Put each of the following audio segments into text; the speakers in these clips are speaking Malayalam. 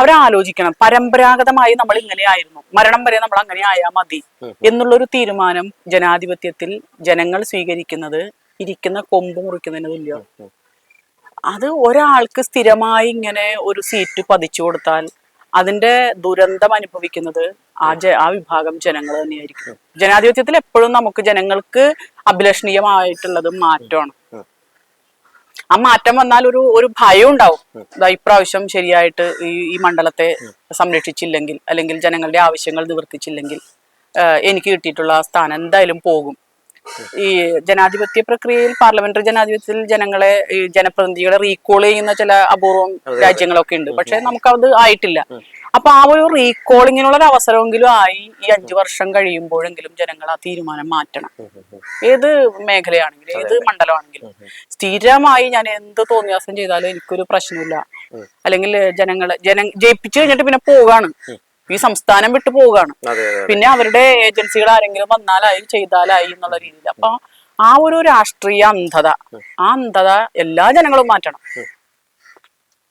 അവരാലോചിക്കണം. പരമ്പരാഗതമായി നമ്മൾ ഇങ്ങനെയായിരുന്നു മരണം വരെ നമ്മൾ അങ്ങനെ ആയാൽ മതി. എന്നുള്ളൊരു തീരുമാനം ജനാധിപത്യത്തിൽ ജനങ്ങൾ സ്വീകരിക്കുന്നത് ഇരിക്കുന്ന കൊമ്പ് മുറിക്കുന്നതിന് തുല്യം അത് ഒരാൾക്ക് സ്ഥിരമായി ഇങ്ങനെ ഒരു സീറ്റ് പതിച്ചു കൊടുത്താൽ അതിന്റെ ദുരന്തം അനുഭവിക്കുന്നത് ആ ജ ആ വിഭാഗം ജനങ്ങൾ തന്നെയായിരിക്കും. ജനാധിപത്യത്തിൽ എപ്പോഴും നമുക്ക് ജനങ്ങൾക്ക് അഭിലഷണീയമായിട്ടുള്ളത് മാറ്റമാണ്. ആ മാറ്റം വന്നാൽ ഒരു ഒരു ഭയം ഉണ്ടാവും. ഇപ്രാവശ്യം ശരിയായിട്ട് ഈ ഈ മണ്ഡലത്തെ സംരക്ഷിച്ചില്ലെങ്കിൽ അല്ലെങ്കിൽ ജനങ്ങളുടെ ആവശ്യങ്ങൾ നിവർത്തിച്ചില്ലെങ്കിൽ എനിക്ക് കിട്ടിയിട്ടുള്ള സ്ഥാനം എന്തായാലും പോകും. ഈ ജനാധിപത്യ പ്രക്രിയയിൽ പാർലമെന്ററി ജനാധിപത്യത്തിൽ ജനങ്ങളെ ഈ ജനപ്രതിനിധികളെ റീകോൾ ചെയ്യുന്ന ചില അപൂർവം രാജ്യങ്ങളൊക്കെ ഉണ്ട്. പക്ഷെ നമുക്കത് ആയിട്ടില്ല. അപ്പൊ ആ ഒരു റീകോളിങ്ങിനുള്ള ഒരു അവസരമെങ്കിലും ആയി ഈ അഞ്ചു വർഷം കഴിയുമ്പോഴെങ്കിലും ജനങ്ങൾ ആ തീരുമാനം മാറ്റണം. ഏത് മേഖലയാണെങ്കിലും ഏത് മണ്ഡലമാണെങ്കിലും. സ്ഥിരമായി ഞാൻ എന്ത് തോന്നിയാസം ചെയ്താലും എനിക്കൊരു പ്രശ്നമില്ല. അല്ലെങ്കിൽ ജനങ്ങളെ ജന ജയിപ്പിച്ചു കഴിഞ്ഞിട്ട് പിന്നെ പോകാണ്. ഈ സംസ്ഥാനം വിട്ടു പോവുകയാണ് പിന്നെ അവരുടെ ഏജൻസികൾ ആരെങ്കിലും വന്നാലായി ചെയ്താലായി എന്നുള്ള രീതിയിൽ. അപ്പൊ ആ ഒരു രാഷ്ട്രീയ അന്ധത ആ അന്ധത എല്ലാ ജനങ്ങളും മാറ്റണം.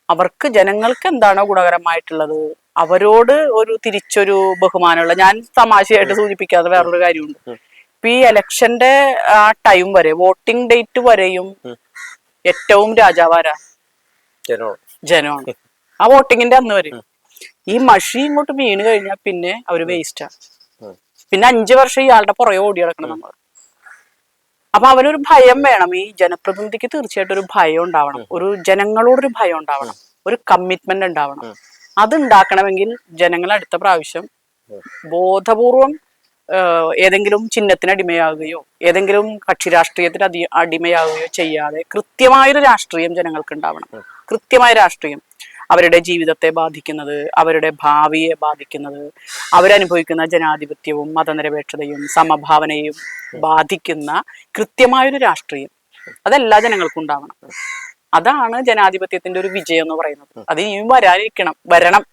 അവർക്ക് ജനങ്ങൾക്ക് എന്താണോ ഗുണകരമായിട്ടുള്ളത്? അവരോട് ഒരു തിരിച്ചൊരു ബഹുമാനമുള്ള ഞാൻ തമാശയായിട്ട് സൂചിപ്പിക്കാതെ വേറൊരു കാര്യമുണ്ട്. ഇപ്പൊ ഈ ഇലക്ഷന്റെ ആ ടൈം വരെ വോട്ടിംഗ് ഡേറ്റ് വരെയും ഏറ്റവും രാജാവാരാ? ജനമാണ്. ആ വോട്ടിങ്ങിന്റെ അന്ന് വരെ. ഈ മഷി ഇങ്ങോട്ട് വീണ് കഴിഞ്ഞാൽ പിന്നെ അവർ വേസ്റ്റാ. പിന്നെ അഞ്ചു വർഷം ഇയാളുടെ പുറകെ ഓടി കിടക്കണം നമ്മൾ അപ്പൊ അവനൊരു ഭയം വേണം. ഈ ജനപ്രതിനിധിക്ക് തീർച്ചയായിട്ടും ഒരു ഭയം ഉണ്ടാവണം. ഒരു ജനങ്ങളോടൊരു ഭയം ഉണ്ടാവണം. ഒരു കമ്മിറ്റ്മെന്റ് ഉണ്ടാവണം. അത് ഉണ്ടാക്കണമെങ്കിൽ ജനങ്ങൾ അടുത്ത പ്രാവശ്യം ബോധപൂർവം ഏതെങ്കിലും ചിഹ്നത്തിന് അടിമയാകുകയോ ഏതെങ്കിലും കക്ഷി രാഷ്ട്രീയത്തിന് അതി അടിമയാകുകയോ ചെയ്യാതെ കൃത്യമായൊരു രാഷ്ട്രീയം ജനങ്ങൾക്ക് ഉണ്ടാവണം. കൃത്യമായ രാഷ്ട്രീയം. അവരുടെ ജീവിതത്തെ ബാധിക്കുന്നത് അവരുടെ ഭാവിയെ ബാധിക്കുന്നത് അവരനുഭവിക്കുന്ന ജനാധിപത്യവും മതനിരപേക്ഷതയും സമഭാവനയും ബാധിക്കുന്ന കൃത്യമായൊരു രാഷ്ട്രീയം. അതെല്ലാ ജനങ്ങൾക്കും ഉണ്ടാവണം അതാണ് ജനാധിപത്യത്തിന്റെ ഒരു വിജയം എന്ന് പറയുന്നത്. അത് ഇനിയും വരാനിരിക്കണം. വരണം.